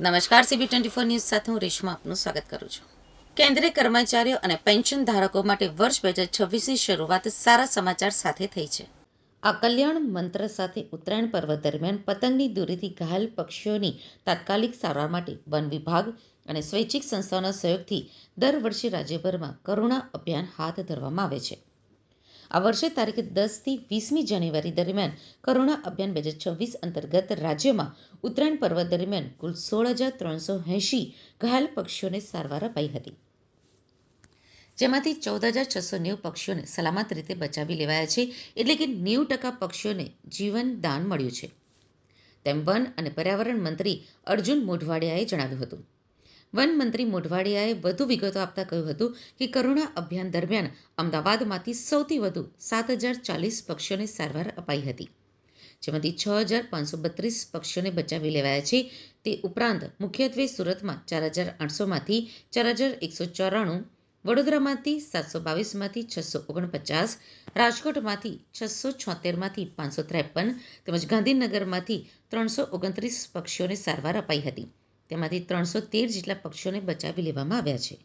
નમસ્કાર CB twenty four news સાથે હું રેશમા આપનું સ્વાગત કરું છું. કેન્દ્રીય કર્મચારીઓ અને પેન્શન ધારકો માટે વર્ષ બે હજાર છવ્વીસની શરૂઆત સારા સમાચાર સાથે થઈ છે. આ કલ્યાણ મંત્ર સાથે ઉત્તરાયણ પર્વ દરમિયાન પતંગની દૂરીથી ઘાયલ પક્ષીઓની તાત્કાલિક સારવાર માટે વન વિભાગ અને સ્વૈચ્છિક સંસ્થાઓના સહયોગથી દર વર્ષે રાજ્યભરમાં કરુણા અભિયાન હાથ ધરવામાં આવે છે. આ વર્ષે તારીખ દસથી વીસમી જાન્યુઆરી દરમિયાન કરુણા અભિયાન બે હજાર છવ્વીસ અંતર્ગત રાજ્યમાં ઉત્તરાયણ પર્વ દરમિયાન કુલ સોળ હજાર ત્રણસો એંશી ઘાયલ પક્ષીઓને સારવાર અપાઈ હતી. જેમાંથી ચૌદ હજાર છસો નેવું પક્ષીઓને સલામત રીતે બચાવી લેવાયા છે એટલે કે નેવું ટકા પક્ષીઓને જીવન દાન મળ્યું છે. તેમ વન અને પર્યાવરણ મંત્રી અર્જુન મોઢવાડિયાએ જણાવ્યું હતું. વન મંત્રી મોઢવાડિયાએ વધુ વિગતો આપતા કહ્યું હતું કે કરુણા અભિયાન દરમિયાન અમદાવાદમાંથી સૌથી વધુ સાત હજાર ચાલીસ પક્ષીઓને સારવાર અપાઈ હતી. જેમાંથી છ હજાર પાંચસો બત્રીસ પક્ષીઓને બચાવી લેવાયા છે. તે ઉપરાંત મુખ્યત્વે સુરતમાં ચાર હજાર આઠસોમાંથી ચાર હજાર એકસો ચોરાણું, વડોદરામાંથી સાતસો બાવીસમાંથી છસો ઓગણપચાસ, રાજકોટમાંથી છસો છોતેરમાંથી પાંચસો ત્રેપન તેમજ ગાંધીનગરમાંથી ત્રણસો ઓગણત્રીસ પક્ષીઓને સારવાર અપાઈ હતી. તેમાંથી ત્રણસો તેર જેટલા પક્ષીઓને બચાવી લેવામાં આવ્યા છે.